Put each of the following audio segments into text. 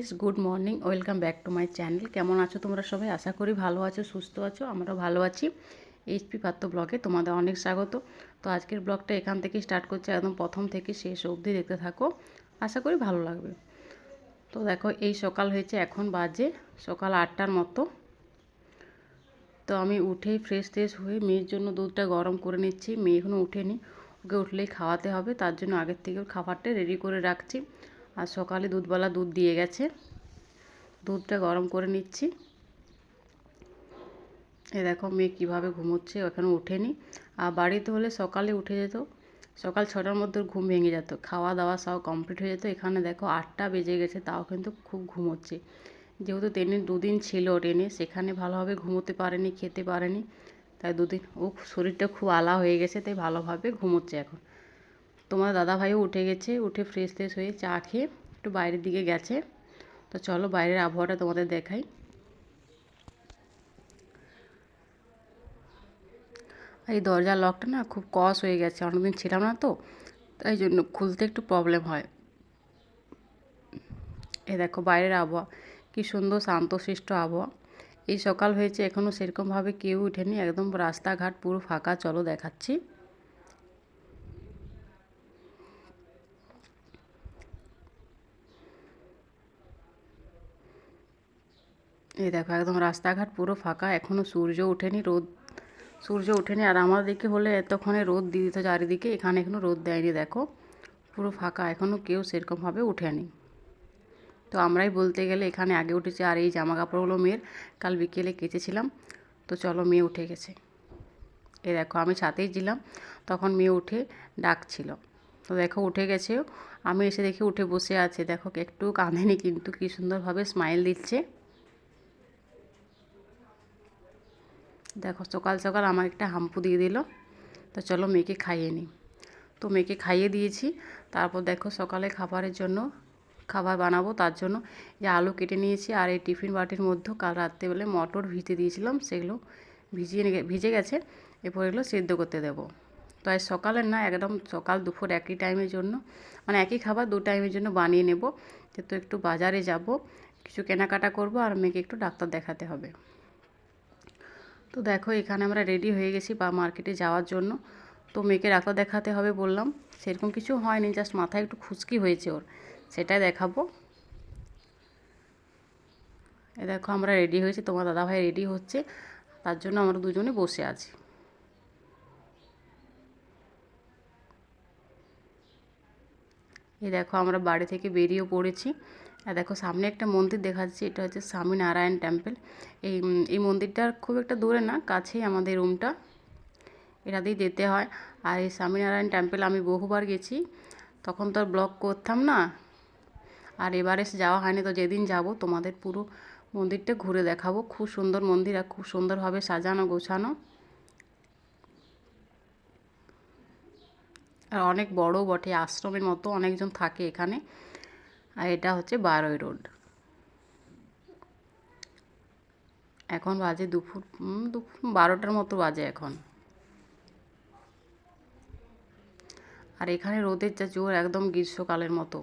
Guys good morning welcome back to my channel কেমন আছো তোমরা সবাই? আশা করি ভালো আছো, সুস্থ আছো, আমরাও ভালো আছি। এইচপি পাত্র ব্লগে তোমাদের অনেক স্বাগত। তো আজকের ব্লগটা এখান থেকে স্টার্ট করছে, একদম প্রথম থেকে শেষ অবধি দেখতে থাকো। আশা করি ভালো লাগবে। তো দেখো, এই সকাল হয়েছে, এখন বাজে সকাল আটটার মতো। তো আমি উঠেই ফ্রেশ ট্রেশ হয়ে মেয়ের জন্য দুধটা গরম করে নিচ্ছি। মেয়ে এখনও উঠেনি। ওকে উঠলেই খাওয়াতে হবে, তার জন্য আগের থেকে খাবারটা রেডি করে রাখছি। আর সকালে দুধওয়ালা দুধ দিয়ে গেছে। দুধটা গরম করে নিচ্ছি। এ দেখো, মেয়ে কীভাবে ঘুমোচ্ছে এখনও ওঠেনি। আর বাড়িতে হলে সকালে উঠে যেত। সকাল ছটার মধ্যে ঘুম ভেঙে যেত। খাওয়া দাওয়া সব কমপ্লিট হয়ে যেত। এখানে দেখো, আটটা বেজে গেছে, তাও কিন্তু খুব ঘুমোচ্ছে। যেহেতু ট্রেনে দুদিন ছিল ট্রেনে, সেখানে ভালোভাবে ঘুমোতে পারেনি, খেতে পারেনি। তাই দুদিন, ও শরীরটা খুব আলা হয়ে গেছে, তাই ভালোভাবে ঘুমোচ্ছে এখন। তোমার দাদাভাইও উঠে গেছে, উঠে ফ্রেশ ফ্রেশ হয়ে চা খেয়ে একটু বাইরের দিকে গেছে। তো চলো বাইরের আবহাওয়াটা তোমাদের দেখাই। এই দরজার লকটা না খুব কস হয়ে গেছে, অনেকদিন ছিলাম না তো, তাই জন্য খুলতে একটু প্রবলেম হয়। এ দেখো বাইরের আবহাওয়া, কী সুন্দর শান্তশিষ্ট আবহাওয়া। এই সকাল হয়েছে এখনও সেরকমভাবে কেউ উঠেনি, একদম রাস্তাঘাট পুরো ফাঁকা, চলো দেখাচ্ছি। এই দেখো, একদম রাস্তাঘাট পুরো ফাঁকা এখনও সূর্য ওঠেনি, রোদ, সূর্য ওঠেনি। আর আমার দিকে হলে এতক্ষণে রোদ দিয়ে দিত চারিদিকে, এখানে এখনও রোদ দেয়নি, দেখো। পুরো ফাঁকা এখনও কেউ সেরকমভাবে উঠেনি তো আমরাই বলতে গেলে এখানে আগে উঠেছে, আর এই জামা কাপড়গুলো মেয়ের, কাল বিকেলে কেচেছিলাম। তো চলো মেয়ে উঠে গেছে। এ দেখো, আমি ছাতেই ছিলাম, তখন মেয়ে উঠে ডাকছিল। তো দেখো, উঠে গেছে আমি এসে দেখি উঠে বসে আছে, দেখো, একটু কাঁদেনি কিন্তু, কী সুন্দরভাবে স্মাইল দিচ্ছে। দেখো সকাল সকাল আমার একটা হাম্পু দিয়ে দিল। তো চলো মেয়েকে খাইয়ে নিই। তো মেয়েকে খাইয়ে দিয়েছি। তারপর দেখো সকালে খাবারের জন্য খাবার বানাবো, তার জন্য যে আলু কেটে নিয়েছি আর এই টিফিন বাটির মধ্যেও কাল রাত্রেবেলে মটর ভিজে দিয়েছিলাম, সেগুলো ভিজিয়ে ভিজে গেছে। এরপর এগুলো সেদ্ধ করতে দেবো। তো আজ সকালের না, একদম সকাল দুপুর একই টাইমের জন্য মানে একই খাবার দু টাইমের জন্য বানিয়ে নেব। যেহেতু একটু বাজারে যাব, কিছু কেনাকাটা করব আর মেয়েকে একটু ডাক্তার দেখাতে হবে। তো দেখো, এখানে আমরা রেডি হয়ে গেছি বা মার্কেটে যাওয়ার জন্য। তো মেয়েকে ডাক্তার দেখাতে হবে বললাম। সেরকম কিছু হয়নি জাস্ট মাথায় একটু খুশকি হয়েছে ওর। সেটাই দেখাবো। এ দেখো, আমরা রেডি হয়েছি। তোমার দাদাভাই রেডি হচ্ছে। তার জন্য আমরা দুজনে বসে আছি। এই দেখো, আমরা বাড়ি থেকে বেরিয়েও পড়েছি। আর দেখো সামনে একটা মন্দির দেখা যাচ্ছে, এটা হচ্ছে স্বামীনারায়ণ টেম্পল এই এই মন্দিরটার খুব একটা দূরে না, কাছেই আমাদের রুমটা এটা দিয়ে যেতে হয়। আর এই স্বামীনারায়ণ টেম্পল আমি বহুবার গেছি, তখন তো আর ব্লগ করতাম না। আর এবারে যাওয়া হয়নি, তো যেদিন যাব তোমাদের পুরো মন্দিরটা ঘুরে দেখাবো। খুব সুন্দর মন্দির আর খুব সুন্দরভাবে সাজানো, গোছানো। আর অনেক বড় বটে, আশ্রমের মতো অনেকজন থাকে এখানে। আর এটা হচ্ছে বারোই রোড। এখন বাজে দুপুর দুপুর বারোটার মতো বাজে এখন। আর এখানে রোদের যা জোর, একদম গ্রীষ্মকালের মতো।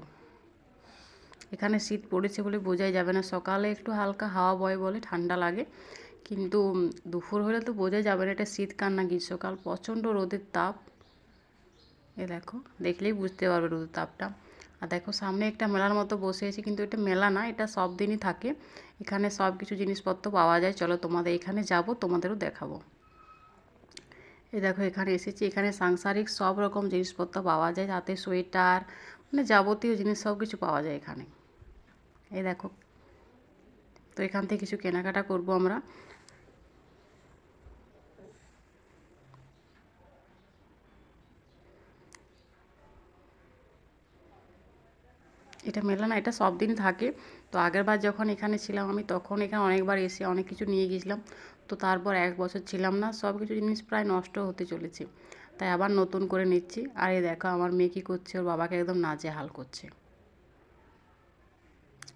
এখানে শীত পড়েছে বলে বোঝাই যাবে না। সকালে একটু হালকা হাওয়া বয় বলে ঠান্ডা লাগে। কিন্তু দুপুর হলে তো বোঝাই যাবে না এটা শীতকাল না গ্রীষ্মকাল। প্রচণ্ড রোদের তাপ। এ দেখো, দেখলেই বুঝতে পারবে রোদের তাপটা। আর দেখো সামনে একটা মেলার মতো বসে আছে, কিন্তু এটা মেলা না, এটা সব দিনই থাকে। এখানে সব কিছু জিনিসপত্র পাওয়া যায়। চলো তোমাদের এখানে যাব, তোমাদেরও দেখাবো। এই দেখো এখানে এসেছি, এখানে সাংসারিক সব রকম জিনিসপত্র পাওয়া যায় যাতে সোয়েটার মানে যাবতীয় জিনিস সব কিছু পাওয়া যায় এখানে। এই দেখো, তো এখান থেকে কিছু কেনাকাটা করব আমরা। এটা মেলা না, এটা সব দিন থাকে। তো আগের বার যখন এখানে ছিলাম আমি, তখন এখানে অনেকবার এসে অনেক কিছু নিয়ে গেছিলাম তো তারপর এক বছর ছিলাম না, সব কিছু জিনিস প্রায় নষ্ট হতে চলেছে। তাই আবার নতুন করে নিচ্ছি। আর এই দেখো আমার মেয়ে কী করছে, ওর বাবাকে একদম নাচে হাল করছে।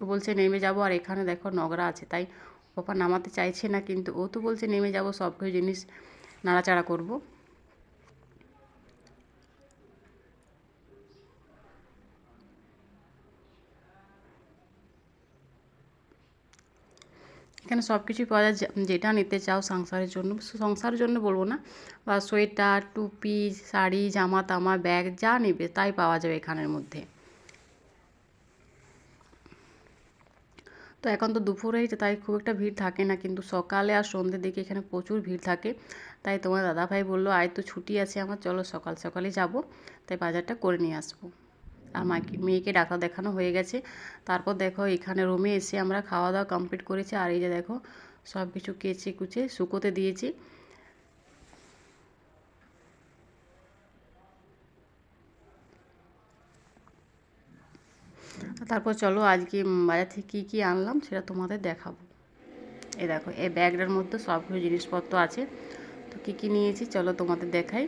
ও বলছে, নেমে যাব। আর এখানে দেখো নগরা আছে। তাই বাবা নামাতে চাইছে না, কিন্তু ও তো বলছে, নেমে যাব, সব কিছু জিনিস নাড়াচাড়া করব। এখানে সব কিছুই পাওয়া যায় যেটা নিতে চাও সংসারের জন্য। সংসারের জন্য বলব না, বা সোয়েটার, টুপি, শাড়ি, জামা, তামা, ব্যাগ, যা নেবে তাই পাওয়া যাবে এখানের মধ্যে। তো এখন তো দুপুর তাই খুব একটা ভিড় থাকে না, কিন্তু সকালে আর সন্ধ্যের দিকে এখানে প্রচুর ভিড় থাকে। তাই তোমার দাদাভাই বলল, আয় তো ছুটি আছে আমার, চলো সকাল সকালে যাব। তাই বাজারটা করে নিয়ে আসব। আর মাকে মেয়েকে ডাক্তার দেখানো হয়ে গেছে। তারপর দেখো এখানে রুমে এসে আমরা খাওয়া দাওয়া কমপ্লিট করেছি। আর এই যে দেখো সব কিছু কেচে কুচে শুকোতে দিয়েছি। তারপর চলো আজকে বাজার থেকে কী কী আনলাম সেটা তোমাদের দেখাবো। এই দেখো, এই ব্যাগটার মধ্যে সব কিছু জিনিসপত্র আছে। তো কী কী নিয়েছি চলো তোমাদের দেখাই।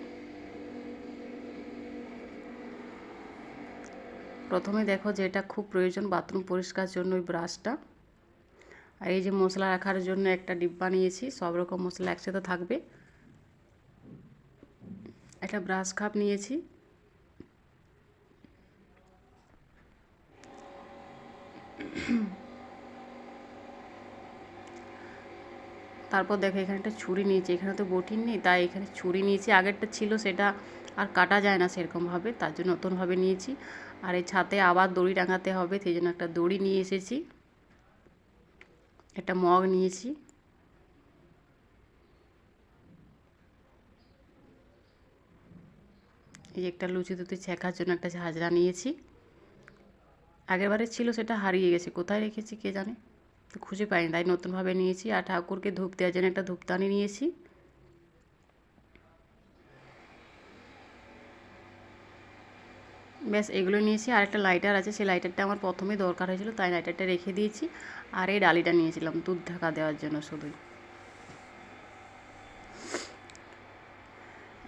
প্রথমে দেখো যেটা খুব প্রয়োজন বাথরুম পরিষ্কার জন্য ওই ব্রাশটা। আর এই যে মশলা রাখার জন্য একটা ডিব্বা নিয়েছি সব রকম মশলা একসাথে থাকবে। একটা ব্রাশ কাপ নিয়েছি। তারপর দেখো এখানে একটা ছুরি নিয়েছি, এখানে তো বটিন নেই, তাই এখানে ছুরি নিয়েছি। আগেরটা ছিল সেটা আর কাটা যায় না সেরকমভাবে, তার জন্য নতুনভাবে নিয়েছি। আর এই ছাতে আবার দড়ি টাঙাতে হবে, সেই জন্য একটা দড়ি নিয়ে এসেছি। একটা মগ নিয়েছি। এই যে একটা লুচি দুটি ছেঁকার জন্য একটা ঝাঁঝরা নিয়েছি। আগেরবারে ছিল, সেটা হারিয়ে গেছে। কোথায় রেখেছি কে জানে? খুঁজে পাইনি, তাই নতুনভাবে নিয়েছি। আর ঠাকুরকে ধূপ দেওয়ার জন্য একটা ধূপদানি নিয়েছি। ব্যাস, এগুলো নিয়েছি। আর একটা লাইটার আছে। সেই লাইটারটা আমার প্রথমে দরকার হয়েছিল, তাই লাইটারটা রেখে দিয়েছি। আর এই ডালিটা নিয়েছিলাম, দুধ ঢাকা দেওয়ার জন্য শুধুই।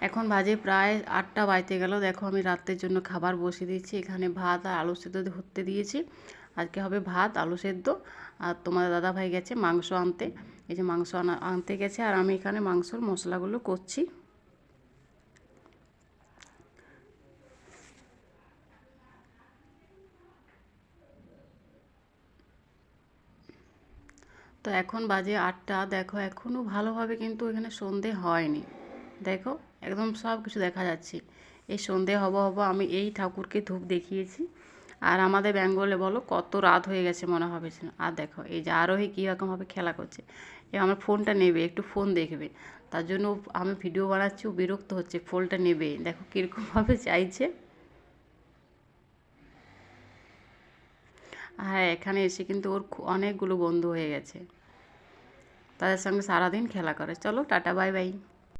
এখন বাজে প্রায় আটটা বাজতে গেল। দেখো, আমি রাতের জন্য খাবার বসিয়ে দিয়েছি। এখানে ভাত আর আলু সেদ্ধ হতে দিয়েছি। আজকে হবে ভাত, আলু সেদ্ধ। আর তোমার দাদা ভাই গেছে মাংস আনতে। এই যে মাংস আনা আনতে গেছে। আর আমি এখানে মাংসর মশলাগুলো করছি। তো এখন বাজে আটটা। দেখো এখনও ভালোভাবে কিন্তু এখানে সন্ধে হয়নি। দেখো, একদম সব কিছু দেখা যাচ্ছে। এই সন্ধে হব হব আমি এই ঠাকুরকে ধূপ দেখিয়েছি। আর আমাদের বেঙ্গলে বলো, কত রাত হয়ে গেছে মনে হবে আর দেখো, এই যে আরোহী কীরকমভাবে খেলা করছে। এ আমার ফোনটা নেবে, একটু ফোন দেখবে। তার জন্য আমি ভিডিও বানাচ্ছি, ও বিরক্ত হচ্ছে, ফোনটা নেবে। দেখো কীরকমভাবে চাইছে। আর এখানে এসে কিন্তু ওর অনেকগুলো বন্ধু হয়ে গেছে। তাদের সঙ্গে সারাদিন খেলা করে চলো টাটা বাই বাই